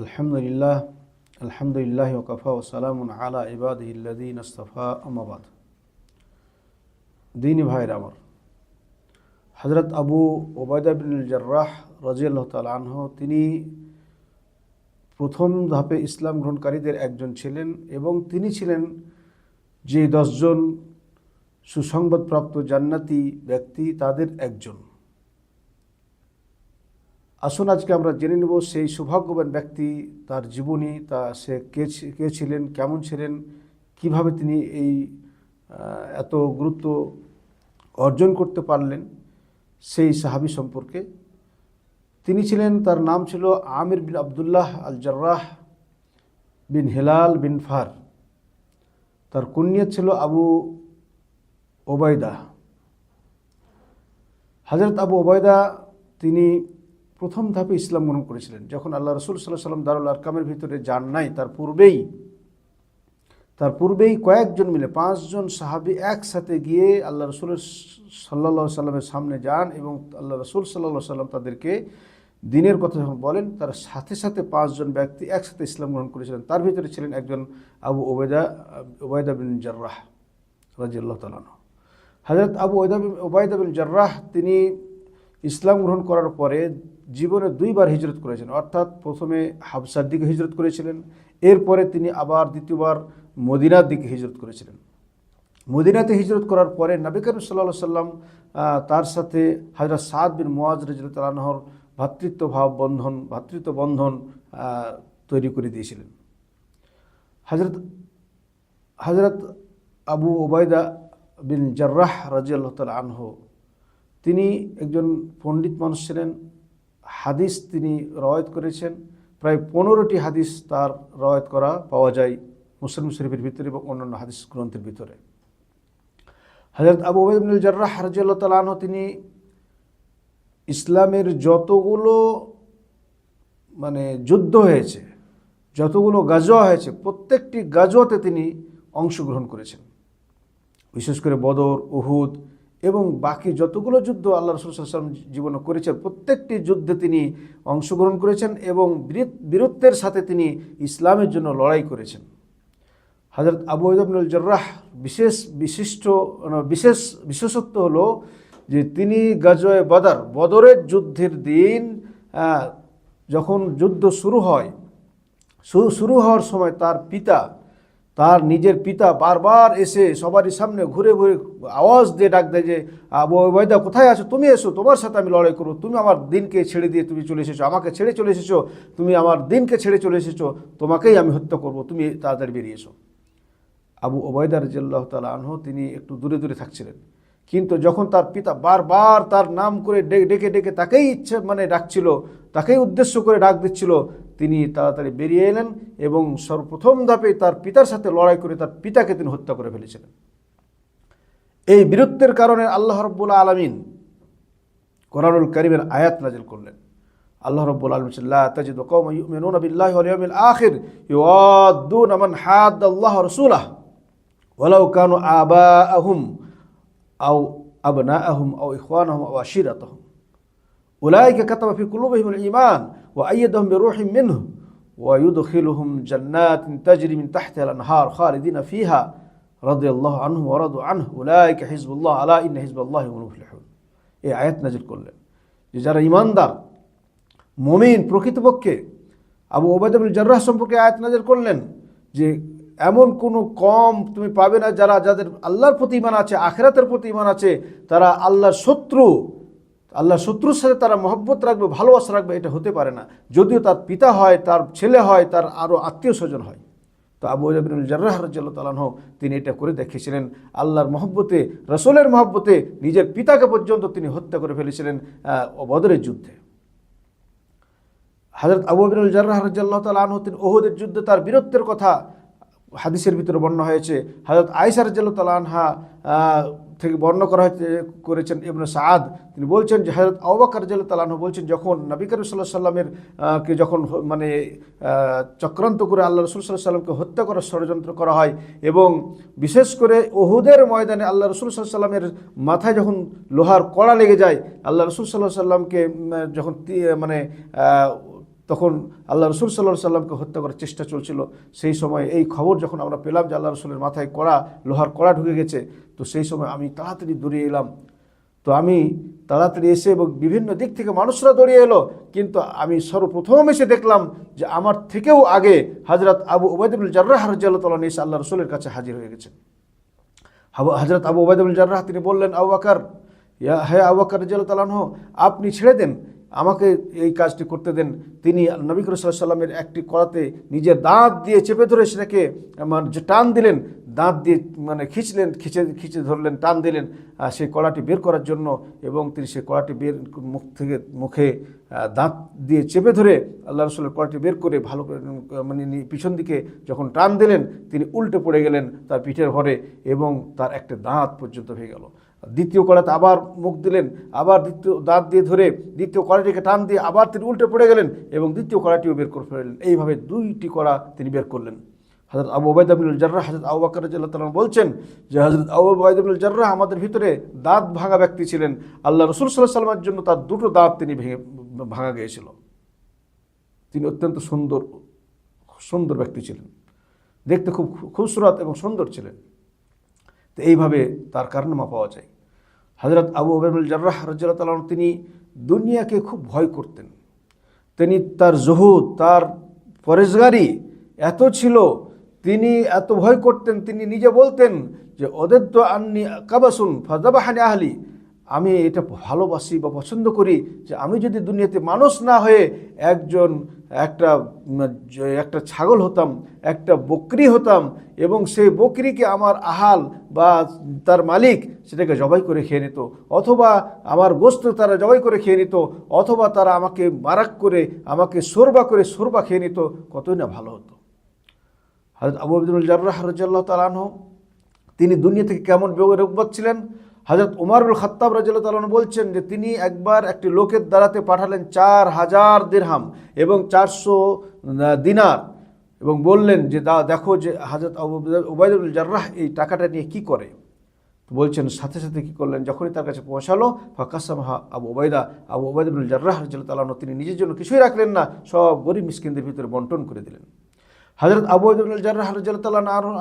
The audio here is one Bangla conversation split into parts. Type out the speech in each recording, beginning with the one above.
আলহামদুলিল্লাহ আলহামদুলিল্লাহ ওকফা ওসালাম আলা ইবাদ ইবাদিল্লাদিন আস্তফা আমাবাদ দিনী ভাইয়ের আমার হজরত আবু ওবায়দা বিন জার্রাহ রাজিয়াল্লাহ তাল আনহ, তিনি প্রথম ধাপে ইসলাম গ্রহণকারীদের একজন ছিলেন এবং তিনি ছিলেন যে দশজন সুসংবাদপ্রাপ্ত জান্নাতি ব্যক্তি, তাদের একজন। আসুন আজকে আমরা জেনে নেব সেই সৌভাগ্যবান ব্যক্তি, তার জীবনী, তা সে কে ছিলেন, কেমন ছিলেন, কীভাবে তিনি এই এত গুরুত্ব অর্জন করতে পারলেন, সেই সাহাবি সম্পর্কে। তিনি ছিলেন, তার নাম ছিল Amir bin Abdullah al Jarrah bin Hilal bin Far. তার কুনিয়ত ছিল আবু ওবায়দা। হজরত আবু ওবায়দা, তিনি প্রথম ধাপে ইসলাম গ্রহণ করেছিলেন। যখন আল্লাহ রসুল সাল্লাহ সাল্লাম দারুল আরকামের ভিতরে যান নাই, তার পূর্বেই তার পূর্বেই কয়েকজন মিলে, পাঁচজন সাহাবি একসাথে গিয়ে আল্লাহ রসুলের সাল্লা সাল্লামের সামনে যান এবং আল্লাহ রসুল সাল্লাহ সাল্লাম তাদেরকে দিনের কথা যখন বলেন, তার সাথে সাথে পাঁচজন ব্যক্তি একসাথে ইসলাম গ্রহণ করেছিলেন। তার ভিতরে ছিলেন একজন আবু ওবেদা ওবায়দা বিন জার্রাহ রাজিয়াল্লাহ তালানো হজরত আবু ওবায়দা ওবায়দা বিন জার্রাহ, তিনি ইসলাম গ্রহণ করার পরে জীবনে দুইবার হিজরত করেছেন। অর্থাৎ প্রথমে হাবসার দিকে হিজরত করেছিলেন, এরপরে তিনি আবার দ্বিতীয়বার মদিনার দিকে হিজরত করেছিলেন। মদিনাতে হিজরত করার পরে নবী সাল্লাহ সাল্লাম তার সাথে হাজরত সাদ বিন মোয়াজ রাজতালাহর ভ্রাতৃত্ব ভাব বন্ধন ভ্রাতৃত্ব বন্ধন তৈরি করে দিয়েছিলেন। হজরত হজরত আবু ওবায়দা বিন জার্রাহ রাজিয়াল্লাহ তাল আনহ তিনি একজন পণ্ডিত মানুষ ছিলেন। হাদিস তিনি রওয়ায়ত করেছেন। প্রায় পনেরোটি হাদিস তার রওয়ায়ত করা পাওয়া যায় মুসলিম শরীফের ভিতরে এবং অন্যান্য হাদিস গ্রন্থের ভিতরে। হজরত আবু ওবায়দুল জার্রাহ রাজিয়াল্লাহ তাল আনহ তিনি ইসলামের যতগুলো মানে যুদ্ধ হয়েছে, যতগুলো গাজোয়া হয়েছে, প্রত্যেকটি গাজোয়াতে তিনি অংশগ্রহণ করেছেন। বিশেষ করে বদর, উহুদ এবং বাকি যতগুলো যুদ্ধ আল্লাহ রসুলাম জীবনে করেছেন, প্রত্যেকটি যুদ্ধে তিনি অংশগ্রহণ করেছেন এবং বীর- বীরত্বের সাথে তিনি ইসলামের জন্য লড়াই করেছেন। হজরত আবু ইবনুল জর্রাহ বিশেষ, বিশিষ্ট বিশেষ, বিশেষত্ব হলো যে তিনি গাজোয়ে বদর, বদরের যুদ্ধের দিন যখন যুদ্ধ শুরু হয় শুরু হওয়ার সময় তার পিতা তার নিজের পিতা বারবার এসে সবারই সামনে ঘুরে ঘুরে আওয়াজ দিয়ে ডাক দেয় যে, আবু কোথায় আছো? তুমি এসো, তোমার সাথে আমি লড়াই করব। তুমি আমার দিনকে ছেড়ে দিয়ে তুমি চলে এসেছ, আমাকে ছেড়ে চলে এসেছ, তুমি আমার দিনকে ছেড়ে চলে এসেছ, তোমাকেই আমি হত্যা করব। তুমি তাড়াতাড়ি বেরিয়ে এসো। আবু ওবায়দা রাজিয়াল্লাহ তালা আনহ, তিনি একটু দূরে দূরে থাকছিলেন। কিন্তু যখন তার পিতা বারবার তার নাম করে ডেকে ডেকে তাকেই ইচ্ছে মানে ডাকছিল, তাকেই উদ্দেশ্য করে ডাক দিচ্ছিল তিনি তাড়াতাড়ি বেরিয়ে এলেন এবং সর্বপ্রথম ধাপে তার পিতার সাথে লড়াই করে তার পিতাকে তিনি হত্যা করে ফেলেছিলেন। এই বীরত্বের কারণে আল্লাহ রব্বুল্লা আলমিন কোরআনুল করিমের আয়াত নাজিল করলেন। আল্লাহ রব্বুল আলমিল্লাহ তাজিদ কৌমিনুন আবিল্লাহ আলিয়মিল আখির ইউদ্দুন আমান হাদ আল্লাহ ওয়ালাউ আবা আহুম আবনা আহুম আহম আও আশিরাত আহম উলাইকে কাতাবাফি কুলুবহিমুল ইমান وأيدهم بروح منه ويدخلهم جنات تجري من تحتها الأنهار خالدين فيها رضي الله عنهم ورضوا عنه أولئك حزب الله ألا إن حزب الله هم المفلحون এই আয়াত নাজিল করলেন যে যারা ইমানদার মমিন প্রকৃতপক্ষে আবু ওবায়দুল জার্রাহ সম্পর্কে আয়াত নাজিল করলেন যে এমন কোনো কম তুমি পাবে না যারা যাদের আল্লাহর প্রতি ইমান আছে আখেরাতের প্রতি ইমান আছে তারা আল্লাহর শত্রু আল্লাহর শত্রুর সাথে তারা মহব্বত রাখবে ভালোবাসা রাখবে এটা হতে পারে না। যদিও তার পিতা হয় তার ছেলে হয় তার আরও আত্মীয় স্বজন হয়। তো আবু জাবিনুল জার্রাহ রাজ্লাহ তালাহ তিনি এটা করে দেখিয়েছিলেন আল্লাহর মহব্বতে রসুলের মহব্বতে নিজের পিতাকে পর্যন্ত তিনি হত্যা করে ফেলেছিলেন আহ, বদরের যুদ্ধে। হজরত আবু বিনুল জার্রাহ রাজ্লাহ তালাহ তিনি ওহদের যুদ্ধে তার বীরত্বের কথা হাদিসের ভিতরে বর্ণনা হয়েছে। হজরত আয়সা রাজ্লাহ তালাহ থেকে বর্ণনা করা হয়েছে করেছেন ইবনে সাদ তিনি বলছেন যে হজরত আবাকার তালাহ বলছেন, যখন নবী করিম সাল্লাহ সাল্লামের কে যখন মানে চক্রান্ত করে আল্লাহ রসুল সাল্লাহ সাল্লামকে হত্যা করার ষড়যন্ত্র করা হয় এবং বিশেষ করে ওহুদের ময়দানে আল্লাহ রসুল সাল্লাহ সাল্লামের মাথায় যখন লোহার কড়া লেগে যায়, আল্লাহ রসুল সাল্লাহ সাল্লামকে যখন মানে তখন আল্লাহ রসুল সাল্লাহ সাল্লামকে হত্যা করার চেষ্টা চলছিল। সেই সময় এই খবর যখন আমরা পেলাম যে আল্লাহ রসুলের মাথায় কড়া, লোহার কড়া ঢুকে গেছে, তো সেই সময় আমি তাড়াতাড়ি দৌড়িয়ে এলাম। তো আমি তাড়াতাড়ি এসে এবং বিভিন্ন দিক থেকে মানুষরা দৌড়িয়ে এলো, কিন্তু আমি সর্বপ্রথম এসে দেখলাম যে আমার থেকেও আগে হাজরত আবু ওবায়দুল জার্রাহ রাজ্লাহ এসে আল্লাহ রসুলের কাছে হাজির হয়ে গেছে। হজরত আবু ওবায়দুল জার্রাহ তিনি বললেন, আবু আকার হ্যাঁ আবু আকার রাজিয়াল তালাহ আপনি ছেড়ে দেন আমাকে এই কাজটি করতে দেন। তিনি নবী করিম সাল্লামের একটি করাতে নিজের দাঁত দিয়ে চেপে ধরে সেটাকে মানে যে টান দিলেন, দাঁত দিয়ে মানে খিঁচলেন, খিঁচে, খিচে ধরলেন, টান দিলেন সেই কড়াটি বের করার জন্য এবং তিনি সেই কড়াটি বের মুখ থেকে, মুখে দাঁত দিয়ে চেপে ধরে আল্লাহ রসুলের কড়াটি বের করে ভালো করে মানে পিছন দিকে যখন টান দিলেন, তিনি উল্টে পড়ে গেলেন তার পিঠের ভরে এবং তার একটা দাঁত পর্যন্ত হয়ে গেল। দ্বিতীয় কড়াতে আবার মুখ দিলেন, আবার দ্বিতীয় দাঁত দিয়ে ধরে দ্বিতীয় কড়াটিকে টান দিয়ে আবার তিনি উল্টে পড়ে গেলেন এবং দ্বিতীয় কড়াটিও বের করে ফেললেন। এইভাবে দুইটি কড়া তিনি বের করলেন। হজরত আবু ওবায়দ আবুল জার্রাহ হজরত আবু বাকর তাআলা বলছেন যে হজরত আবু ওবায়দ আবুল আমাদের ভিতরে দাঁত ভাঙা ব্যক্তি ছিলেন। আল্লাহ রসুল সাল্লাহ সাল্লামের জন্য তার দুটো দাঁত তিনি ভেঙে, ভাঙা গিয়েছিল। তিনি অত্যন্ত সুন্দর সুন্দর ব্যক্তি ছিলেন। দেখতে খুব খুবসুরত এবং সুন্দর ছিলেন। তো এইভাবে তার কারনামা পাওয়া যায়। হজরত আবু ওবায়দুল জার্রাহ তাআলা তিনি দুনিয়াকে খুব ভয় করতেন। তিনি তার জহুদ, তার পরেশগারি এত ছিল, তিনি এত ভয় করতেন, তিনি নিজে বলতেন যে ওদের তো আন্নি কাবাসুন ফাজাবাহানি আহলি। আমি এটা ভালোবাসি বা পছন্দ করি যে, আমি যদি দুনিয়াতে মানুষ না হয়ে একজন একটা একটা ছাগল হতাম, একটা বকরি হতাম এবং সেই বকরিকে আমার আহাল বা তার মালিক সেটাকে জবাই করে খেয়ে নিত। অথবা আমার গোস্ত তারা জবাই করে খেয়ে নিত, অথবা তারা আমাকে মারাক করে, আমাকে সোরবা করে সোরবা খেয়ে নিত, কতই না ভালো হতো। হজরত আবু আবদুল জার্রাহ রাজ্লাহ তালাহ তিনি দুনিয়া থেকে কেমন বেরোগত ছিলেন? হজরত উমারুল খত্তাব রাজিয়াল্লাহ তালন বলছেন যে তিনি একবার একটি লোকের দ্বারাতে পাঠালেন চার হাজার দিরহাম এবং চারশো দিনার এবং বললেন যে দা, দেখো যে হাজরত উবায়দুল জার্রাহ এই টাকাটা নিয়ে কি করে? বলছেন, সাথে সাথে কি করলেন? যখনই তার কাছে পৌঁছালো, ফাকাসামহা আবু ওবায়দা আবু ওবায়দুল জার্রাহ রাজিয়াল্লাহ তালন তিনি নিজের জন্য কিছুই রাখলেন না, সব গরিব মিসকিনদের ভিতরে বন্টন করে দিলেন। হজরত আবু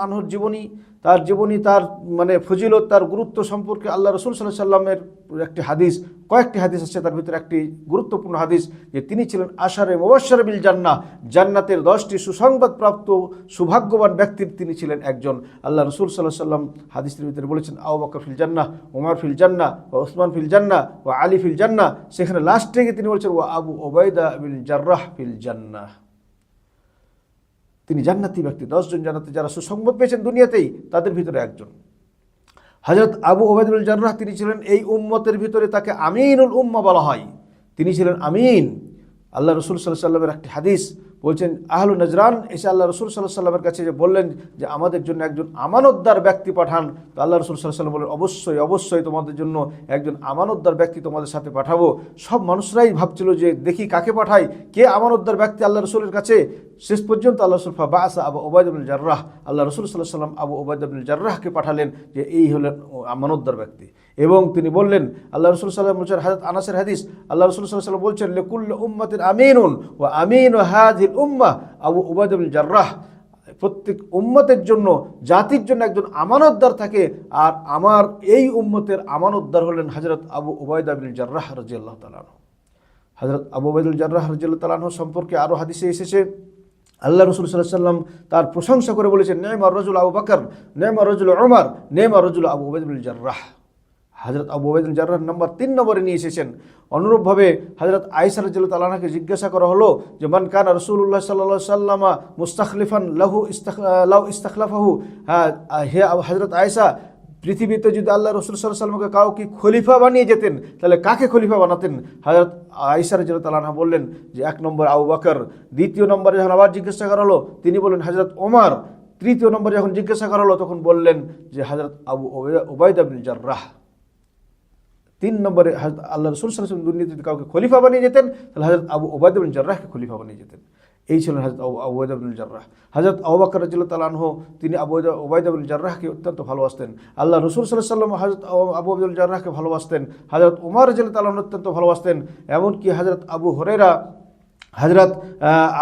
আনহুর জীবনী, তার জীবনী, তার মানে ফজিলত, তার গুরুত্ব সম্পর্কে আল্লাহ রসুল সাল্লাহ সাল্লামের একটি হাদিস, কয়েকটি হাদিস আছে, তার ভিতরে একটি গুরুত্বপূর্ণ হাদিস যে তিনি ছিলেন আশারে মোবাশ্বর বিল জান্না জান্নাতের দশটি সুসংবাদপ্রাপ্ত, সৌভাগ্যবান ব্যক্তির তিনি ছিলেন একজন। আল্লাহ রসুল সাল্লাহ সাল্লাম হাদিসের ভিতরে বলেছেন, আবু বকর ফিল জান্না ওমর ফিল জান্না ও ওসমান ফিল জান্না ও আলী ফিল জান্না সেখানে লাস্টে গিয়ে তিনি বলছেন ও আবু ওবায়দা বিল জার্রাহ ফিল জান্নাহ। তিনি জান্নাতি ব্যক্তি, দশজন জান্নাতে যারা সুসংবাদ পেয়েছেন দুনিয়াতেই, তাদের ভিতরে একজন। হজরত আবু ওবায়দুল জার্রাহ তিনি ছিলেন এই উম্মতের ভিতরে তাকে আমিনুল উম্মা বলা হয়। তিনি ছিলেন আমিন। আল্লাহ রসুল সাল্লাহ সাল্লামের একটি হাদিস বলছেন, আহলু নজরান। এসে আল্লাহ রসুল সাল্লাহ সাল্লামের কাছে যে বললেন যে, আমাদের জন্য একজন আমানতদার ব্যক্তি পাঠান। তো আল্লাহ রসুল সাল্লাহ সাল্লাম বললেন, অবশ্যই অবশ্যই তোমাদের জন্য একজন আমানতদার ব্যক্তি তোমাদের সাথে পাঠাবো। সব মানুষরাই ভাবছিল যে, দেখি কাকে পাঠাই? কে আমানতদার ব্যক্তি আল্লাহ রসুলের কাছে? শেষ পর্যন্ত আল্লাহ রসুল আসা আবু ওবায়দুল জার্রাহ। আল্লাহ রসুল সাল্লাহ সাল্লাম আবু ওবায়দুল জার্রাহকে পাঠালেন যে, এই হলেন আমানতদার ব্যক্তি। এবং তিনি বললেন, আল্লাহ রসুল সাল্লাম বলছেন, হাজরত আনাসের হাদিস। আল্লাহ রসুল সাল্লাহ সাল্লাম বলছেন লেকুল্ল উম্মাতিন আমিনুন ও আমিন ও হাজিল উম্মা, আবু ওবায়দুল জার্রাহ। প্রত্যেক উম্মতের জন্য, জাতির জন্য একজন আমানতদার থাকে। আর আমার এই উম্মতের আমানতদার হলেন হজরত আবু ওবায়দা বিন জার্রাহ রাজিয়াল্লাহ তালাহ হজরত আবু ওবায়দুল জার্রাহ রাজিয়াল্লাহ তালাহ সম্পর্কে আরও হাদিসে এসেছে। আল্লাহ রসুল সাল্লাহ সাল্লাম তার প্রশংসা করে বলেছেন নেমা রজুল আবু বাকর নেমা রজুল ওমর নেমা রজুল আবু ওবায়দুল জার্রাহ। হজরত আবু ওবায়দুল জার্রাহ নম্বর তিন নম্বরে নিয়ে এসেছেন। অনুরূপভাবে হজরত আইসা রাজিল তালাহাকে জিজ্ঞাসা করা হলো যে, মান কান রসুল্লাহ সাল্লাহ সাল্লামা মুস্তাখলিফান লাহু ইস্তাখ, লাউ ইস্তাখলাফাহু? হ্যাঁ হে হজরত আয়সা পৃথিবীতে যদি আল্লাহ রসুল সাল্লাহ সাল্লামকে কাউকে খলিফা বানিয়ে যেতেন, তাহলে কাকে খলিফা বানাতেন? হজরত আইসা রাজিল তালাহা বললেন যে, এক নম্বর আবু বাকর, দ্বিতীয় নম্বরে যখন আবার জিজ্ঞাসা করা হলো, তিনি বললেন হজরত ওমার, তৃতীয় নম্বরে যখন জিজ্ঞাসা করা হলো, তখন বললেন যে হজরত আবু ওবায়দ আবিন জার্রাহ। তিন নম্বরে আল্লাহ রসুল দুর্নীতি যদি কাউকে খলিফা বানিয়ে যেতেন, তাহলে হজরত আবু ওবায়দুল জার্রাহকে খলিফা বানিয়ে যেতেন। এই ছিলেন হজরত আবু ওবায়দুল জার্রাহ। হজরত আবাকর রাজিল্লা তালাহ তিনি আবু ওবায়দুল জার্রাহকে অত্যন্ত ভালোবাসতেন। আল্লাহ রসুল সাল্লাহ সাল্লাম হজরত আবু আবুল জার্রাহকে ভালোবাসতেন। হজরত উমার রাজিল্লা তালাহ অত্যন্ত ভালোবাসতেন। এমনকি হজরত আবু হরেরা হাজরত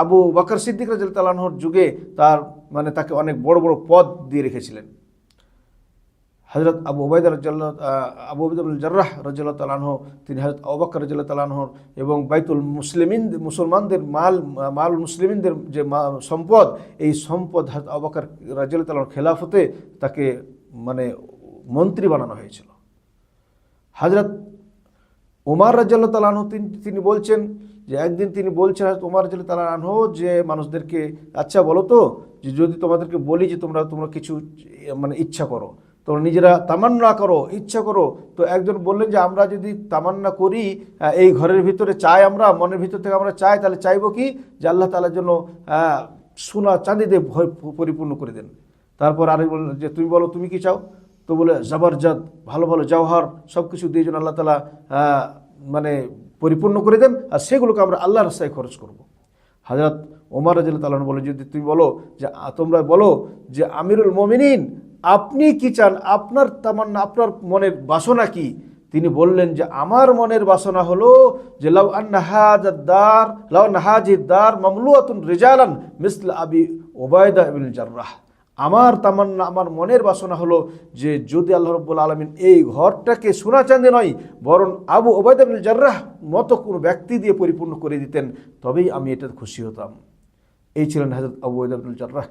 আবু বকর সিদ্দিক রাজিল তালাহর যুগে তার মানে তাকে অনেক বড় বড় পদ দিয়ে রেখেছিলেন। হজরত আবু ওবায়দা রাজ্লাহ আবু ওবায়দুল জার্রাহ রাজ্লাহ তালাহ তিনি হজরত আবাক্কর রাজ্লাহ তালাহর এবং বাইতুল মুসলিমিন, মুসলমানদের মাল মাল মুসলিমিনদের যে সম্পদ, এই সম্পদ হজরত আবাক্কর রাজ্লাহ তালাহর খেলাফতে তাকে মানে মন্ত্রী বানানো হয়েছিল। হজরত ওমার রাজ্লাহ তালাহ তিনি বলছেন যে, একদিন তিনি বলছেন হযরত ওমর রাজ্লাহ তালাহ যে, মানুষদেরকে আচ্ছা বলো তো, যে যদি তোমাদেরকে বলি যে তোমরা তোমরা কিছু মানে ইচ্ছা করো তোমরা নিজেরা তামান্না করো, ইচ্ছা করো। তো একজন বললেন যে, আমরা যদি তামান্না করি এই ঘরের ভিতরে চাই আমরা, মনের ভিতর থেকে আমরা চাই, তাহলে চাইব কি? যে আল্লাহ তালার জন্য সোনা চাঁদি দিয়ে পরিপূর্ণ করে দেন। তারপর আরেক বললেন যে, তুমি বলো, তুমি কি চাও? তো বলে জবরজদ ভালো ভালো, জওহর সব কিছু দিয়ে যেন আল্লাহ তালা মানে পরিপূর্ণ করে দেন, আর সেগুলোকে আমরা আল্লাহ রাস্তায় খরচ করব। হাজরত ওমর রাজিল তালন বলে, যদি তুমি বলো যে তোমরা বলো যে, আমিরুল মমিনিন আপনি কি চান? আপনার তামান্না, আপনার মনের বাসনা কি? তিনি বললেন যে, আমার মনের বাসনা হলো যে, লাউ আন্নাহাজাদ্দার লাউ নাহাজিদ্দার মামলুয়াতুন রেজালান মিসল আবি ওবায়দা ইবিন জার্রাহ। আমার তামান্না, আমার মনের বাসনা হলো যে, যদি আল্লাহ রব্বুল আলমিন এই ঘরটাকে সোনা চাঁদে নয়, বরং আবু ওবায়দাবুল জার্রাহ মতো কোনো ব্যক্তি দিয়ে পরিপূর্ণ করে দিতেন, তবেই আমি এটা খুশি হতাম। এই ছিলেন হজরত আবু ওবায়দাবুল জার্রাহ।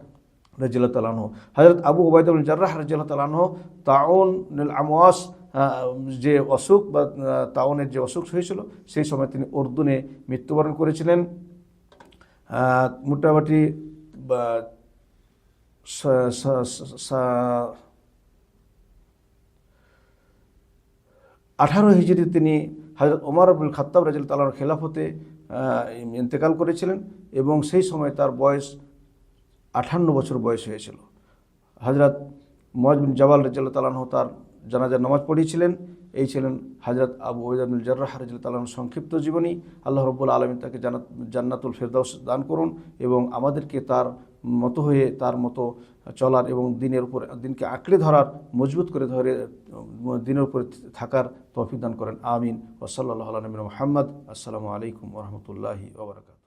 রাজিল্লা তালাহ হজরত আবু ওবায়দাবুল জার্রাহ রাজিল্লা তালাহ তাউন আমওয়াস যে অসুখ বা তাউনের যে অসুখ হয়েছিল, সেই সময় তিনি অর্দুনে মৃত্যুবরণ করেছিলেন। মোটামুটি আঠারো হিজড়ি তিনি হজরত ওমর আব্দুল খাত্তাব রাজিল তালার খেলাফতে ইন্তেকাল করেছিলেন এবং সেই সময় তার বয়স আঠান্ন বছর বয়স হয়েছিল। হজরত মজ বিন জওয়াল রাজিয়াল তালাহ তার জানাজার নামাজ পড়িয়েছিলেন। এই ছিলেন হজরত আবু ওয়াইদুল জার্রাহ রাজিয়াল তালাহ সংক্ষিপ্ত জীবনী। আল্লাহ রব্বুল আলমী তাকে জান্নাত জান্নাতুল ফেরদাউস দান করুন এবং আমাদেরকে তার মতো হয়ে, তার মতো চলার এবং দিনের উপর, দিনকে আঁকড়ে ধরার, মজবুত করে ধরে, দিনের উপরে থাকার তৌফিক দান করেন। আমিন। ওসল্লাহ আলমিন মোহাম্মদ। আসসালামু আলাইকুম রহমতুল্লাহি ওবরাকাত